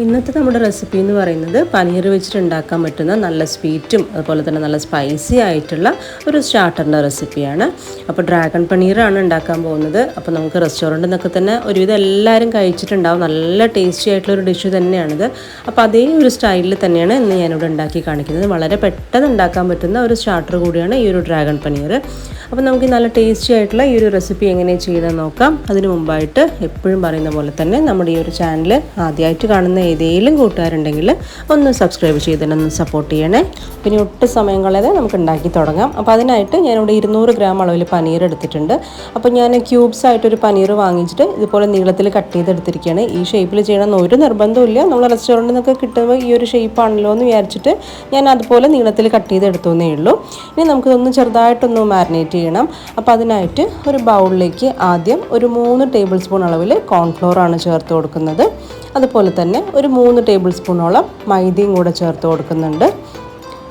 ഇന്നത്തെ നമ്മുടെ റെസിപ്പി എന്ന് പറയുന്നത് പനീർ വെച്ചിട്ട് ഉണ്ടാക്കാൻ പറ്റുന്ന നല്ല സ്വീറ്റും അതുപോലെ തന്നെ നല്ല സ്പൈസി ആയിട്ടുള്ള ഒരു സ്റ്റാർട്ടറിന്റെ റെസിപ്പിയാണ് അപ്പോൾ ഡ്രാഗൺ പനീറാണ് ഉണ്ടാക്കാൻ പോകുന്നത്. അപ്പോൾ നമുക്ക് റെസ്റ്റോറന്റിൽ നിന്നൊക്കെ തന്നെ ഒരുവിധം എല്ലാവരും കഴിച്ചിട്ടുണ്ടാവും. നല്ല ടേസ്റ്റി ആയിട്ടുള്ള ഒരു ഡിഷ് തന്നെയാണിത്. അപ്പോൾ അതേ ഒരു സ്റ്റൈലിൽ തന്നെയാണ് ഇന്ന് ഞാനിവിടെ ഉണ്ടാക്കി കാണിക്കുന്നത്. വളരെ പെട്ടെന്ന് ഉണ്ടാക്കാൻ പറ്റുന്ന ഒരു സ്റ്റാർട്ടർ കൂടിയാണ് ഈ ഒരു ഡ്രാഗൺ പനീർ അപ്പോൾ നമുക്ക് നല്ല ടേസ്റ്റി ആയിട്ടുള്ള ഈ ഒരു റെസിപ്പി എങ്ങനെ ചെയ്യുന്നത് നോക്കാം. അതിന് മുമ്പായിട്ട് എപ്പോഴും പറയുന്ന പോലെ തന്നെ നമ്മുടെ ഈ ഒരു ചാനൽ ആദ്യമായിട്ട് കാണുന്ന ഏതെങ്കിലും കൂട്ടുകാരുണ്ടെങ്കിൽ ഒന്ന് സബ്സ്ക്രൈബ് ചെയ്തിട്ടൊന്ന് സപ്പോർട്ട് ചെയ്യണേ. പിന്നെ ഒട്ട് സമയം കളയാതെ നമുക്ക് ഉണ്ടാക്കി തുടങ്ങാം. അപ്പോൾ അതിനായിട്ട് ഞാനിവിടെ ഇരുന്നൂറ് ഗ്രാം അളവിൽ പനീർ എടുത്തിട്ടുണ്ട്. അപ്പോൾ ഞാൻ ക്യൂബ്സ് ആയിട്ടൊരു പനീർ വാങ്ങിച്ചിട്ട് ഇതുപോലെ നീളത്തിൽ കട്ട് ചെയ്തെടുത്തിരിക്കുകയാണ്. ഈ ഷേപ്പിൽ ചെയ്യണമെന്ന് ഒരു നിർബന്ധമില്ല നമ്മൾ റെസ്റ്റോറന്റിൽ നിന്നൊക്കെ കിട്ടുമ്പോൾ ഈ ഒരു ഷേപ്പാണല്ലോ എന്ന് വിചാരിച്ചിട്ട് ഞാൻ അതുപോലെ നീളത്തിൽ കട്ട് ചെയ്തെടുത്തേ ഉള്ളൂ. ഇനി നമുക്കിതൊന്ന് ചെറുതായിട്ടൊന്ന് മാരിനേറ്റ് ചെയ്യണം. അപ്പോൾ അതിനായിട്ട് ഒരു ബൗളിലേക്ക് ആദ്യം ഒരു മൂന്ന് ടേബിൾ സ്പൂൺ അളവിൽ കോൺഫ്ലോറാണ് ചേർത്ത് കൊടുക്കുന്നത്. അതുപോലെ തന്നെ ഒരു മൂന്ന് ടേബിൾ സ്പൂണോളം മൈദയും കൂടെ ചേർത്ത് കൊടുക്കുന്നുണ്ട്.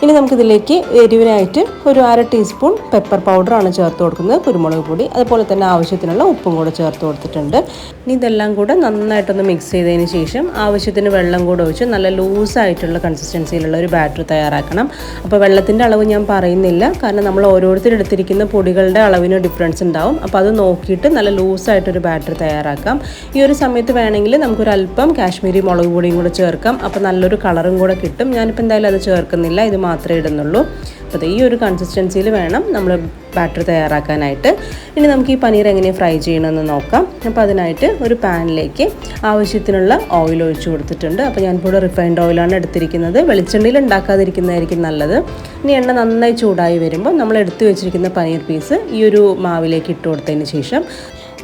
ഇനി നമുക്കിതിലേക്ക് എരിവിനായിട്ട് ഒരു അര ടീസ്പൂൺ പെപ്പർ പൗഡറാണ് ചേർത്ത് കൊടുക്കുന്നത് കുരുമുളക് പൊടി. അതുപോലെ തന്നെ ആവശ്യത്തിനുള്ള ഉപ്പും കൂടെ ചേർത്ത് കൊടുത്തിട്ടുണ്ട്. ഇനി ഇതെല്ലാം കൂടെ നന്നായിട്ടൊന്ന് മിക്സ് ചെയ്തതിന് ശേഷം ആവശ്യത്തിന് വെള്ളം കൂടെ ഒഴിച്ച് നല്ല ലൂസായിട്ടുള്ള കൺസിസ്റ്റൻസിയിലുള്ള ഒരു ബാറ്റർ തയ്യാറാക്കണം. അപ്പോൾ വെള്ളത്തിന്റെ അളവ് ഞാൻ പറയുന്നില്ല കാരണം നമ്മൾ ഓരോരുത്തരും എടുത്തിരിക്കുന്ന പൊടികളുടെ അളവിന് ഡിഫറൻസ് ഉണ്ടാവും. അപ്പോൾ അത് നോക്കിയിട്ട് നല്ല ലൂസായിട്ടൊരു ബാറ്റർ തയ്യാറാക്കാം. ഈ ഒരു സമയത്ത് വേണമെങ്കിൽ നമുക്കൊരു അല്പം കാശ്മീരി മുളക് പൊടിയും കൂടെ ചേർക്കാം. അപ്പോൾ നല്ലൊരു കളറും കൂടെ കിട്ടും. ഞാനിപ്പോൾ എന്തായാലും അത് ചേർക്കുന്നില്ല. ഇത് മാത്രമേ ഇടുന്നുള്ളൂ. അപ്പോൾ ഈ ഒരു കൺസിസ്റ്റൻസിയിൽ വേണം നമ്മൾ ബാറ്റർ തയ്യാറാക്കാനായിട്ട്. ഇനി നമുക്ക് ഈ പനീർ എങ്ങനെ ഫ്രൈ ചെയ്യണമെന്ന് നോക്കാം. അപ്പോൾ അതിനായിട്ട് ഒരു പാനിലേക്ക് ആവശ്യത്തിനുള്ള ഓയിൽ ഒഴിച്ചു കൊടുത്തിട്ടുണ്ട്. അപ്പോൾ ഞാനിപ്പോൾ റിഫൈൻഡ് ഓയിലാണ് എടുത്തിരിക്കുന്നത്. വെളിച്ചെണ്ണയിൽ ഉണ്ടാക്കാതിരിക്കുന്നതായിരിക്കും നല്ലത്. ഇനി എണ്ണ നന്നായി ചൂടായി വരുമ്പോൾ നമ്മൾ എടുത്തു വെച്ചിരിക്കുന്ന പനീർ പീസ് ഈ ഒരു മാവിലേക്ക് ഇട്ട് കൊടുത്തതിന് ശേഷം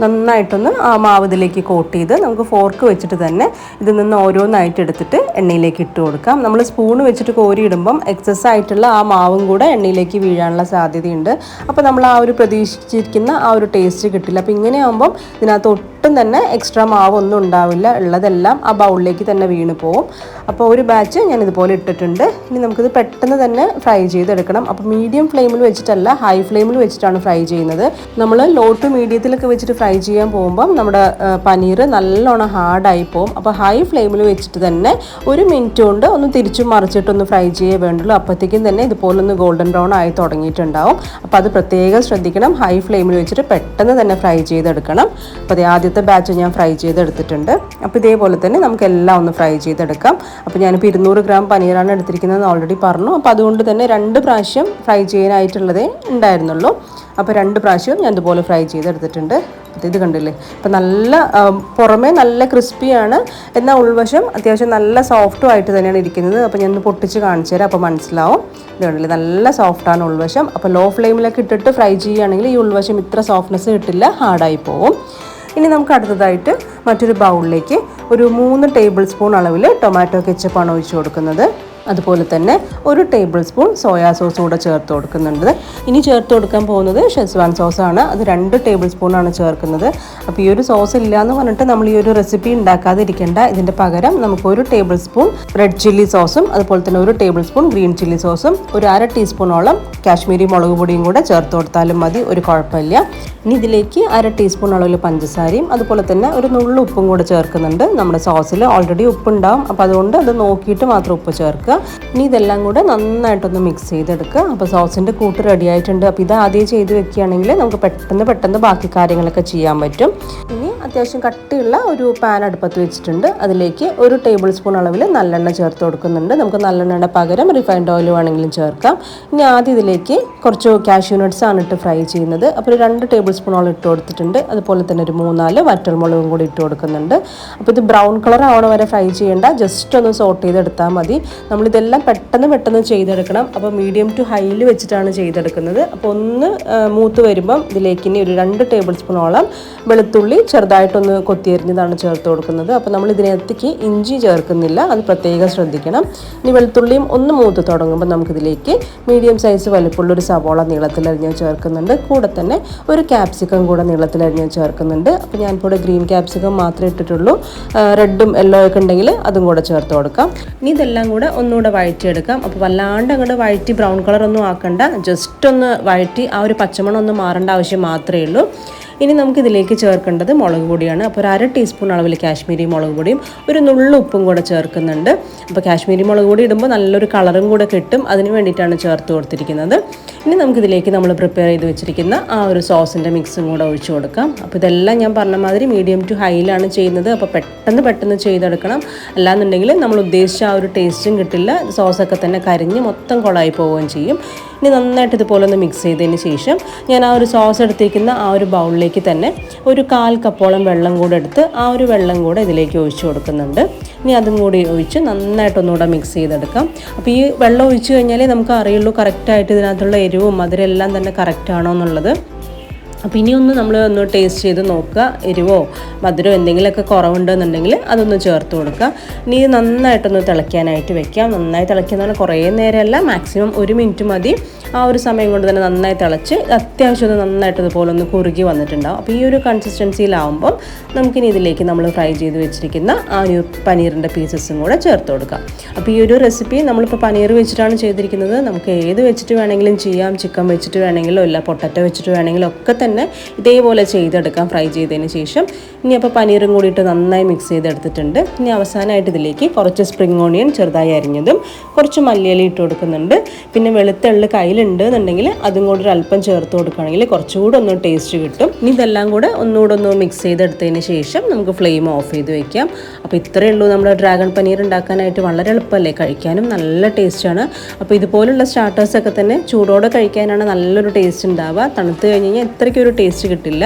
നന്നായിട്ടൊന്ന് ആ മാവ് ഇതിലേക്ക് കോട്ട് ചെയ്ത് നമുക്ക് ഫോർക്ക് വെച്ചിട്ട് തന്നെ ഇതിൽ നിന്ന് ഓരോന്നായിട്ട് എടുത്തിട്ട് എണ്ണയിലേക്ക് ഇട്ട് കൊടുക്കാം. നമ്മൾ സ്പൂൺ വെച്ചിട്ട് കോരിയിടുമ്പം എക്സസ് ആയിട്ടുള്ള ആ മാവും കൂടെ എണ്ണയിലേക്ക് വീഴാനുള്ള സാധ്യതയുണ്ട്. അപ്പോൾ നമ്മൾ ആ ഒരു പ്രതീക്ഷിച്ചിരിക്കുന്ന ആ ഒരു ടേസ്റ്റ് കിട്ടില്ല. അപ്പോൾ ഇങ്ങനെ ആകുമ്പം ഇതിനകത്ത് ഒട്ടും തന്നെ എക്സ്ട്രാ മാവൊന്നും ഉണ്ടാവില്ല. ഉള്ളതെല്ലാം ആ ബൗളിലേക്ക് തന്നെ വീണ് പോവും. അപ്പോൾ ഒരു ബാച്ച് ഞാൻ ഇതുപോലെ ഇട്ടിട്ടുണ്ട്. ഇനി നമുക്കിത് പെട്ടെന്ന് തന്നെ ഫ്രൈ ചെയ്തെടുക്കണം. അപ്പോൾ മീഡിയം ഫ്ലെയിമിൽ വെച്ചിട്ടല്ല ഹൈ ഫ്ലെയിമിൽ വെച്ചിട്ടാണ് ഫ്രൈ ചെയ്യുന്നത്. നമ്മൾ ലോ ടു മീഡിയത്തിലൊക്കെ വെച്ചിട്ട് ഫ്രൈ ചെയ്യാൻ പോകുമ്പം നമ്മുടെ പനീർ നല്ലോണം ഹാർഡായി പോകും അപ്പോൾ ഹൈ ഫ്ലെയിമിൽ വെച്ചിട്ട് തന്നെ ഒരു മിനിറ്റ് കൊണ്ട് ഒന്ന് തിരിച്ചു മറിച്ചിട്ടൊന്ന് ഫ്രൈ ചെയ്യേ വേണ്ടുള്ളൂ. അപ്പോഴത്തേക്കും തന്നെ ഇതുപോലെ ഒന്ന് ഗോൾഡൻ ബ്രൗൺ ആയി തുടങ്ങിയിട്ടുണ്ടാവും. അപ്പോൾ അത് പ്രത്യേകം ശ്രദ്ധിക്കണം. ഹൈ ഫ്ലെയിമിൽ വെച്ചിട്ട് പെട്ടെന്ന് തന്നെ ഫ്രൈ ചെയ്തെടുക്കണം. അപ്പോൾ അത് ആദ്യത്തെ ബാച്ച് ഞാൻ ഫ്രൈ ചെയ്തെടുത്തിട്ടുണ്ട്. അപ്പോൾ ഇതേപോലെ തന്നെ നമുക്ക് എല്ലാം ഒന്ന് ഫ്രൈ ചെയ്തെടുക്കാം. അപ്പോൾ ഞാനിപ്പോൾ ഇരുന്നൂറ് ഗ്രാം പനീറാണ് എടുത്തിരിക്കുന്നത് ഓൾറെഡി പറഞ്ഞു. അപ്പോൾ അതുകൊണ്ട് തന്നെ രണ്ട് പ്രാവശ്യം ഫ്രൈ ചെയ്യാനായിട്ടുള്ളതേ ഉണ്ടായിരുന്നുള്ളൂ. അപ്പോൾ രണ്ട് പ്രാവശ്യവും ഞാൻ ഇതുപോലെ ഫ്രൈ ചെയ്തെടുത്തിട്ടുണ്ട്. ഇത് കണ്ടില്ലേ? അപ്പം നല്ല പുറമേ നല്ല ക്രിസ്പിയാണ് എന്നാൽ ഉൾവശം അത്യാവശ്യം നല്ല സോഫ്റ്റും ആയിട്ട് തന്നെയാണ് ഇരിക്കുന്നത്. അപ്പോൾ ഞാൻ ഒന്ന് പൊട്ടിച്ച് കാണിച്ചു തരാം. അപ്പോൾ മനസ്സിലാവും. ഇത് കണ്ടില്ലേ? നല്ല സോഫ്റ്റാണ് ഉൾവശം. അപ്പോൾ ലോ ഫ്ലെയിമിലൊക്കെ ഇട്ടിട്ട് ഫ്രൈ ചെയ്യുകയാണെങ്കിൽ ഈ ഉൾവശം ഇത്ര സോഫ്റ്റ്നെസ് കിട്ടില്ല. ഹാർഡായി പോകും ഇനി നമുക്ക് അടുത്തതായിട്ട് മറ്റൊരു ബൗളിലേക്ക് ഒരു മൂന്ന് ടേബിൾ സ്പൂൺ അളവിൽ ടൊമാറ്റോ കെച്ചപ്പാണ് ഒഴിച്ചു കൊടുക്കുന്നത്. അതുപോലെ തന്നെ ഒരു ടേബിൾ സ്പൂൺ സോയാ സോസ് കൂടെ ചേർത്ത് കൊടുക്കുന്നുണ്ട്. ഇനി ചേർത്ത് കൊടുക്കാൻ പോകുന്നത് ഷെസ്വാൻ സോസാണ് അത് രണ്ട് ടേബിൾ സ്പൂണാണ് ചേർക്കുന്നത്. അപ്പോൾ ഈ ഒരു സോസ് ഇല്ല എന്ന് പറഞ്ഞിട്ട് നമ്മൾ ഈ ഒരു റെസിപ്പി ഉണ്ടാക്കാതിരിക്കേണ്ട. ഇതിന്റെ പകരം നമുക്ക് ഒരു ടേബിൾ സ്പൂൺ റെഡ് ചില്ലി സോസും അതുപോലെ തന്നെ ഒരു ടേബിൾ സ്പൂൺ ഗ്രീൻ ചില്ലി സോസും ഒരു അര ടീസ്പൂണോളം കാശ്മീരി മുളക് പൊടിയും കൂടെ ചേർത്ത് കൊടുത്താലും മതി. ഒരു കുഴപ്പമില്ല. ഇനി ഇതിലേക്ക് അര ടീസ്പൂൺ അളവിൽ പഞ്ചസാരയും അതുപോലെ തന്നെ ഒരു നുള്ളു ഉപ്പും കൂടെ ചേർക്കുന്നുണ്ട്. നമ്മുടെ സോസിൽ ഓൾറെഡി ഉപ്പുണ്ടാവും. അപ്പോൾ അതുകൊണ്ട് അത് നോക്കിയിട്ട് മാത്രം ഉപ്പ് ചേർക്കുക. ഇനി ഇതെല്ലാം കൂടെ നന്നായിട്ടൊന്ന് മിക്സ് ചെയ്തെടുക്കുക. അപ്പോൾ സോസിന്റെ കൂട്ട് റെഡി ആയിട്ടുണ്ട്. അപ്പോൾ ഇത് ആദ്യം ചെയ്ത് വെക്കുകയാണെങ്കിൽ നമുക്ക് പെട്ടെന്ന് പെട്ടെന്ന് ബാക്കി കാര്യങ്ങളൊക്കെ ചെയ്യാൻ പറ്റും. ഇനി അത്യാവശ്യം കട്ടിയുള്ള ഒരു പാൻ അടുപ്പത്ത് വെച്ചിട്ടുണ്ട്. അതിലേക്ക് ഒരു ടേബിൾ സ്പൂൺ അളവിൽ നല്ലെണ്ണ ചേർത്ത് കൊടുക്കുന്നുണ്ട്. നമുക്ക് നല്ലെണ്ണയുടെ പകരം റിഫൈൻഡ് ഓയിൽ വേണമെങ്കിലും ചേർക്കാം. ഇനി ആദ്യം ഇതിലേക്ക് കുറച്ച് കാഷ്യൂ നട്ട്സ് ആണ് ഇട്ട് ഫ്രൈ ചെയ്യുന്നത്. അപ്പോൾ ഒരു രണ്ട് ടേബിൾ സ്പൂണോളം ഇട്ട് കൊടുത്തിട്ടുണ്ട്. അതുപോലെ തന്നെ ഒരു മൂന്നാൽ വറ്റൽമുളകും കൂടി ഇട്ട് കൊടുക്കുന്നുണ്ട്. അപ്പോൾ ഇത് ബ്രൗൺ കളർ ആവണ വരെ ഫ്രൈ ചെയ്യേണ്ട. ജസ്റ്റ് ഒന്ന് സോട്ട് ചെയ്തെടുത്താൽ മതി. നമ്മളിതെല്ലാം പെട്ടെന്ന് പെട്ടെന്ന് ചെയ്തെടുക്കണം. അപ്പോൾ മീഡിയം ടു ഹൈയിൽ വെച്ചിട്ടാണ് ചെയ്തെടുക്കുന്നത്. അപ്പോൾ ഒന്ന് മൂത്ത് വരുമ്പം ഇതിലേക്ക് ഇനി ഒരു രണ്ട് ടേബിൾ സ്പൂണോളം വെളുത്തുള്ളി ചെറുതായിട്ടൊന്ന് കൊത്തിയരിഞ്ഞതാണ് ചേർത്ത് കൊടുക്കുന്നത്. അപ്പോൾ നമ്മൾ ഇതിനകത്തേക്ക് ഇഞ്ചി ചേർക്കുന്നില്ല. അത് പ്രത്യേകം ശ്രദ്ധിക്കണം. ഇനി വെളുത്തുള്ളിയും ഒന്ന് മൂത്ത് തുടങ്ങുമ്പോൾ നമുക്കിതിലേക്ക് മീഡിയം സൈസ് വലുപ്പമുള്ളൊരു സവോള നീളത്തിലരിഞ്ഞ് ചേർക്കുന്നുണ്ട്. കൂടെ തന്നെ ഒരു ക്യാപ്സിക്കം കൂടെ നീളത്തിലരിഞ്ഞ് ചേർക്കുന്നുണ്ട്. അപ്പോൾ ഞാൻ ഇവിടെ ഗ്രീൻ ക്യാപ്സിക്കം മാത്രമേ ഇട്ടിട്ടുള്ളൂ. റെഡും യെല്ലോ ഒക്കെ ഉണ്ടെങ്കിൽ അതും കൂടെ ചേർത്ത് കൊടുക്കാം. ഇനി ഇതെല്ലാം കൂടെ ഒന്നുകൂടെ വഴറ്റിയെടുക്കാം. അപ്പോൾ വല്ലാണ്ട് അങ്ങോട്ട് വഴറ്റി ബ്രൗൺ കളർ ഒന്നും ആക്കണ്ട. ജസ്റ്റ് ഒന്ന് വഴറ്റി ആ ഒരു പച്ചമണം ഒന്ന് മാറേണ്ട ആവശ്യം മാത്രമേ ഉള്ളൂ. ഇനി നമുക്ക് ഇതിലേക്ക് ചേർക്കേണ്ടത് മുളക് പൊടിയാണ്. അപ്പോൾ ഒരു അര ടീസ്പൂൺ അളവിൽ കാശ്മീരി മുളക് പൊടിയും ഒരു നുള്ളു ഉപ്പും കൂടെ ചേർക്കുന്നുണ്ട്. അപ്പോൾ കാശ്മീരി മുളക് പൊടി ഇടുമ്പോൾ നല്ലൊരു കളറും കൂടെ കിട്ടും. അതിന് വേണ്ടിയിട്ടാണ് ചേർത്ത് കൊടുത്തിരിക്കുന്നത്. ഇനി നമുക്കിതിലേക്ക് നമ്മൾ പ്രിപ്പയർ ചെയ്ത് വെച്ചിരിക്കുന്ന ആ ഒരു സോസിന്റെ മിക്സും കൂടെ ഒഴിച്ചു കൊടുക്കാം. അപ്പോൾ ഇതെല്ലാം ഞാൻ പറഞ്ഞ മാതിരി മീഡിയം ടു ഹൈയിലാണ് ചെയ്യുന്നത്. അപ്പോൾ പെട്ടെന്ന് പെട്ടെന്ന് ചെയ്തെടുക്കണം. അല്ലാന്നുണ്ടെങ്കിൽ നമ്മൾ ഉദ്ദേശിച്ച ആ ഒരു ടേസ്റ്റും കിട്ടില്ല. സോസൊക്കെ തന്നെ കരിഞ്ഞ് മൊത്തം കുളമായി പോവുകയും ചെയ്യും. ഇനി നന്നായിട്ട് ഇതുപോലെ ഒന്ന് മിക്സ് ചെയ്തതിന് ശേഷം ഞാൻ ആ ഒരു സോസ് എടുത്തിരിക്കുന്ന ആ ഒരു ബൗളിലേക്ക് തന്നെ ഒരു കാൽ കപ്പോളം വെള്ളം കൂടെ എടുത്ത് ആ ഒരു വെള്ളം കൂടെ ഇതിലേക്ക് ഒഴിച്ചു കൊടുക്കുന്നുണ്ട്. ഇനി അതും കൂടി ഒഴിച്ച് നന്നായിട്ടൊന്നുകൂടെ മിക്സ് ചെയ്തെടുക്കാം. അപ്പോൾ ഈ വെള്ളം ഒഴിച്ച് കഴിഞ്ഞാലേ നമുക്ക് അറിയുള്ളൂ കറക്റ്റായിട്ട് ഇതിനകത്തുള്ള എരിവും മധുരം എല്ലാം തന്നെ കറക്റ്റ് ആണോ എന്നുള്ളത്. അപ്പോൾ ഒന്ന് നമ്മൾ ഒന്ന് ടേസ്റ്റ് ചെയ്ത് നോക്കുക. എരിവോ മധുരമോ എന്തെങ്കിലുമൊക്കെ കുറവുണ്ടെന്നുണ്ടെങ്കിൽ അതൊന്ന് ചേർത്ത് കൊടുക്കുക. ഇനി നന്നായിട്ടൊന്ന് തിളയ്ക്കാനായിട്ട് വെക്കാം. നന്നായി തിളയ്ക്കുന്ന പറഞ്ഞാൽ കുറേ നേരമല്ല മാക്സിമം ഒരു മിനിറ്റ് മതി. ആ ഒരു സമയം കൊണ്ട് തന്നെ നന്നായി തിളച്ച് അത്യാവശ്യം ഒന്ന് നന്നായിട്ട് ഇതുപോലെ ഒന്ന് കുറുകി വന്നിട്ടുണ്ടാവും. അപ്പോൾ ഈ ഒരു കൺസിസ്റ്റൻസിയിലാവുമ്പം നമുക്കിനി ഇതിലേക്ക് നമ്മൾ ഫ്രൈ ചെയ്ത് വെച്ചിരിക്കുന്ന ആ ഒരു പനീറിന്റെ പീസസും കൂടെ ചേർത്ത് കൊടുക്കാം. അപ്പോൾ ഈ ഒരു റെസിപ്പി നമ്മളിപ്പോൾ പനീർ വെച്ചിട്ടാണ് ചെയ്തിരിക്കുന്നത്. നമുക്ക് ഏത് വെച്ചിട്ട് വേണമെങ്കിലും ചെയ്യാം. ചിക്കൻ വെച്ചിട്ട് വേണമെങ്കിലോ ഇല്ല പൊട്ടറ്റോ വെച്ചിട്ട് വേണമെങ്കിലോ ഒക്കെ തന്നെ ഇതേപോലെ ചെയ്തെടുക്കാം ഫ്രൈ ചെയ്തതിന് ശേഷം. ഇനി അപ്പോൾ പനീറും കൂടിയിട്ട് നന്നായി മിക്സ് ചെയ്തെടുത്തിട്ടുണ്ട്. ഇനി അവസാനമായിട്ട് ഇതിലേക്ക് കുറച്ച് സ്പ്രിങ് ഓണിയൻ ചെറുതായി അരിഞ്ഞതും കുറച്ച് മല്ലിയില ഇട്ട് കൊടുക്കുന്നുണ്ട്. പിന്നെ വെളുത്തുള്ളി കയ്യിലുണ്ട് എന്നുണ്ടെങ്കിൽ അതും കൂടി ഒരു അല്പം ചേർത്ത് കൊടുക്കുകയാണെങ്കിൽ കുറച്ചുകൂടെ ഒന്ന് ടേസ്റ്റ് കിട്ടും. ഇനി ഇതെല്ലാം കൂടെ ഒന്നുകൂടെ ഒന്ന് മിക്സ് ചെയ്തെടുത്തതിന് ശേഷം നമുക്ക് ഫ്ലെയിം ഓഫ് ചെയ്ത് വെക്കാം. അപ്പോൾ ഇത്രയേ ഉള്ളൂ നമ്മുടെ ഡ്രാഗൺ പനീർ ഉണ്ടാക്കാനായിട്ട് വളരെ എളുപ്പമല്ലേ? കഴിക്കാനും നല്ല ടേസ്റ്റാണ് അപ്പോൾ ഇതുപോലുള്ള സ്റ്റാർട്ടേഴ്സൊക്കെ തന്നെ ചൂടോടെ കഴിക്കാനാണ് നല്ലൊരു ടേസ്റ്റ് ഉണ്ടാവുക. തണുത്ത് കഴിഞ്ഞ് കഴിഞ്ഞാൽ ഇത്രയ്ക്ക് ഒരു ടേസ്റ്റ് കിട്ടില്ല.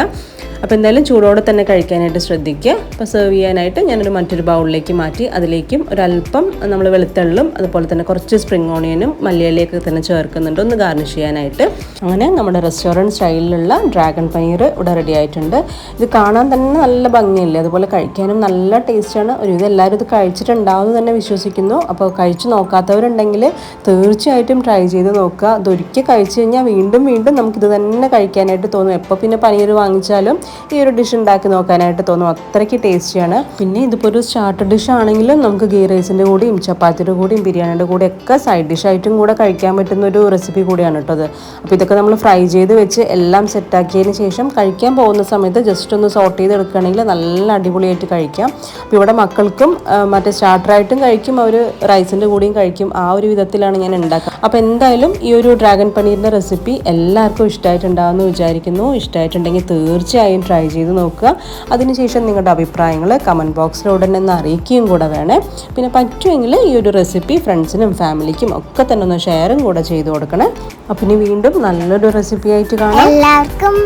അപ്പോൾ എന്തായാലും ചൂടോടെ തന്നെ കഴിക്കാനായിട്ട് ശ്രദ്ധിക്കുക. അപ്പോൾ സെർവ് ചെയ്യാനായിട്ട് ഞാനൊരു മറ്റൊരു ബൗളിലേക്ക് മാറ്റി അതിലേക്കും ഒരല്പം നമ്മൾ വെളുത്തുള്ളും അതുപോലെ തന്നെ കുറച്ച് സ്പ്രിംഗ് ഓണിയനും മല്ലിയിലേക്ക് തന്നെ ചേർക്കുന്നുണ്ട് ഒന്ന് ഗാർണിഷ് ചെയ്യാനായിട്ട്. അങ്ങനെ നമ്മുടെ റെസ്റ്റോറന്റ് സ്റ്റൈലിലുള്ള ഡ്രാഗൺ പനീർ ഇവിടെ റെഡി ആയിട്ടുണ്ട്. ഇത് കാണാൻ തന്നെ നല്ല ഭംഗിയല്ലേ? അതുപോലെ കഴിക്കാനും നല്ല ടേസ്റ്റാണ് ഒരു ഇത് എല്ലാവരും ഇത് കഴിച്ചിട്ടുണ്ടാവുമെന്ന് തന്നെ വിശ്വസിക്കുന്നു. അപ്പോൾ കഴിച്ച് നോക്കാത്തവരുണ്ടെങ്കിൽ തീർച്ചയായിട്ടും ട്രൈ ചെയ്ത് നോക്കുക. അതൊരിക്കൽ കഴിച്ചു കഴിഞ്ഞാൽ വീണ്ടും വീണ്ടും നമുക്കിത് തന്നെ കഴിക്കാനായിട്ട് തോന്നും. എപ്പോൾ പിന്നെ പനീർ വാങ്ങിച്ചാലും ഈ ഒരു ഡിഷ് ഉണ്ടാക്കി നോക്കാനായിട്ട് തോന്നും. അത്രയ്ക്ക് ടേസ്റ്റിയാണ് പിന്നെ ഇതിപ്പോൾ ഒരു സ്റ്റാർട്ടർ ഡിഷ് ആണെങ്കിലും നമുക്ക് ഗീ റൈസിന്റെ കൂടിയും ചപ്പാത്തിയുടെ കൂടിയും ബിരിയാണിയുടെ കൂടെയും ഒക്കെ സൈഡ് ഡിഷ് ആയിട്ടും കൂടെ കഴിക്കാൻ പറ്റുന്ന ഒരു റെസിപ്പി കൂടിയാണ് കേട്ടോ അപ്പോൾ ഇതൊക്കെ നമ്മൾ ഫ്രൈ ചെയ്ത് വെച്ച് എല്ലാം സെറ്റാക്കിയതിന് ശേഷം കഴിക്കാൻ പോകുന്ന സമയത്ത് ജസ്റ്റ് ഒന്ന് സോട്ട് ചെയ്തെടുക്കുകയാണെങ്കിൽ നല്ല അടിപൊളിയായിട്ട് കഴിക്കാം. അപ്പോൾ ഇവിടെ മക്കൾക്കും മറ്റേ സ്റ്റാർട്ടറായിട്ടും കഴിക്കും അവർ റൈസിന്റെ കൂടെയും കഴിക്കും. ആ ഒരു വിധത്തിലാണ് ഞാൻ ഉണ്ടാക്കുക. അപ്പോൾ എന്തായാലും ഈ ഒരു ഡ്രാഗൺ പനീറിന്റെ റെസിപ്പി എല്ലാവർക്കും ഇഷ്ടമായിട്ടുണ്ടാകുമെന്ന് വിചാരിക്കുന്നു. ഇഷ്ടമായിട്ടുണ്ടെങ്കിൽ തീർച്ചയായും ട്രൈ ചെയ്ത് നോക്കുക. അതിനുശേഷം നിങ്ങളുടെ അഭിപ്രായങ്ങൾ കമന്റ് ബോക്സിലൂടെ ഒന്ന് അറിയിക്കുകയും കൂടെ വേണേ. പിന്നെ പറ്റുമെങ്കിൽ ഈ ഒരു റെസിപ്പി ഫ്രണ്ട്സിനും ഫാമിലിക്കും ഒക്കെ തന്നെ ഒന്ന് ഷെയറും കൂടെ ചെയ്ത് കൊടുക്കണേ. അപ്പം ഇനി വീണ്ടും നല്ലൊരു റെസിപ്പി ആയിട്ട് കാണാം. എല്ലാവർക്കും